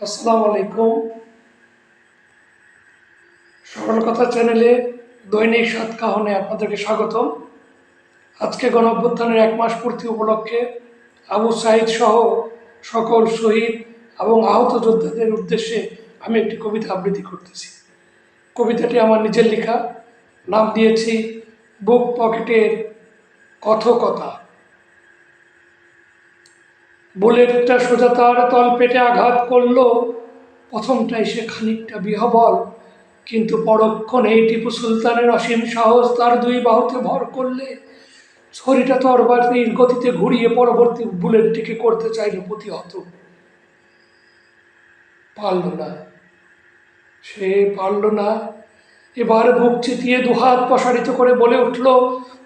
আসসালামু আলাইকুম। সরল কথা চ্যানেলে দৈনিক সাত কাহনে আপনাদেরকে স্বাগতম। আজকে গণ অভ্যুত্থানের এক মাস পূর্তি উপলক্ষে আবু সাইদ সহ সকল শহীদ এবং আহত যোদ্ধাদের উদ্দেশ্যে আমি একটি কবিতা আবৃত্তি করতেছি। কবিতাটি আমার নিজের লেখা। নাম দিয়েছি, বুক পকেটের কথকতা। বুলেটটা সোজা তার তল পেটে আঘাত করল। প্রথমটাই সে খানিকটা বিহবল, কিন্তু পরক্ষণে টিপু সুলতানের অসীম সাহস তার দুই বাহুতে ভর করলে। ছড়িটা তরবারির গতিতে ঘুরিয়ে পরবর্তী বুলেটটিকে করতে চাইলে প্রতিহত। পারল না। সে পারল না। এবার বুক চিতিয়ে দুহাত প্রসারিত করে বলে উঠল,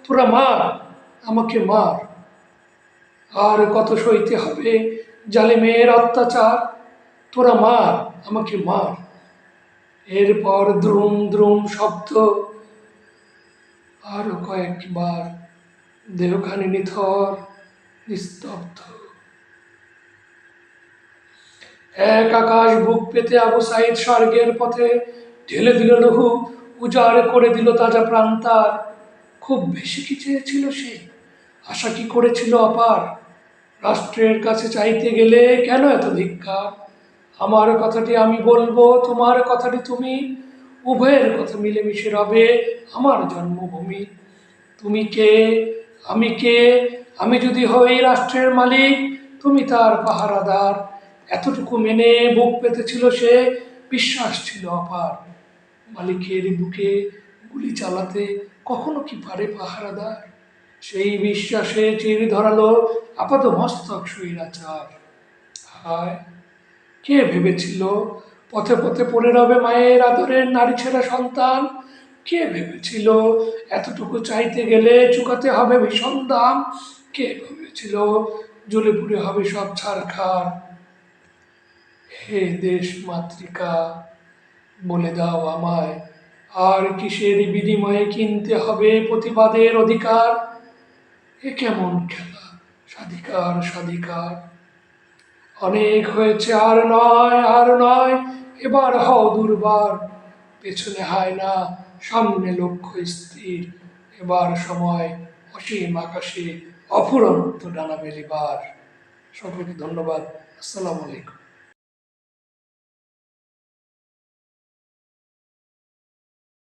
তোরা মার, আমাকে মার। আর কত সইতে হবে? জালে মেয়ের অত্যাচার। তোরা মার, আমাকে মার। এরপর দ্রুম দ্রুম শব্দ। আরও কয়েকবার দেহখানি নিথর, নিস্তব্ধ। এক আকাশ বুক পেতে আবু সাইদ স্বর্গের পথে ঢেলে দিল লহু, উজাড় করে দিল তাজা প্রান্তার খুব বেশি কি চেয়েছিল সে? আশা কি করেছিল অপার? রাষ্ট্রের কাছে চাইতে গেলে কেন এত ধিক্কার আমার কথাটি আমি বলব, তোমার কথাটি তুমি, উভয়ের কথা মিলেমিশে রবে আমার জন্মভূমি। তুমি কে? আমি কে? আমি যদি হই রাষ্ট্রের মালিক, তুমি তার পাহারাদার। এতটুকু মেনে বুক পেতেছিল সে, বিশ্বাস ছিল অপার। মালিকের বুকে গুলি চালাতে কখনো কি পারে পাহারাদার? সেই বিশ্বাসে চির ধরালো আপাত মস্তক স্বৈরাচার। হায়, কে ভেবেছিল পথে পথে পড়ে রবে মায়ের আদরের নারী ছেঁড়া সন্তান? কে ভেবেছিল এতটুকু চাইতে গেলে চুকাতে হবে ভীষণ দাম? কে ভেবেছিল জ্বলে পুড়ে হবে সব ছাড়খার? হে দেশ মাতৃকা, বলে দাও আমায়, আর কিসের বিনিময়ে কিনতে হবে প্রতিবাদের অধিকার? এ কেমন খেলা? স্বাধিকার স্বাধিকার। অনেক হয়েছে, আর নয় আর নয়। এবার হও দুর্বার। পেছনে হায় না, সামনে লক্ষ্য স্থির। এবার সময় অসীম আকাশে অফুরন্ত ডানা মেলিবার। সকলকে ধন্যবাদ। আসসালামু আলাইকুম।